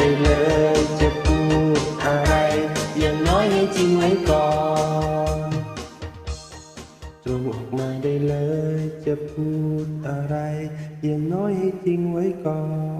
ได้เลยจะพูดอะไร อย่างน้อยให้จริงไว้ก่อนตรงออกมาได้เลยจะพูดอะไร อย่างน้อยให้จริงไว้ก่อน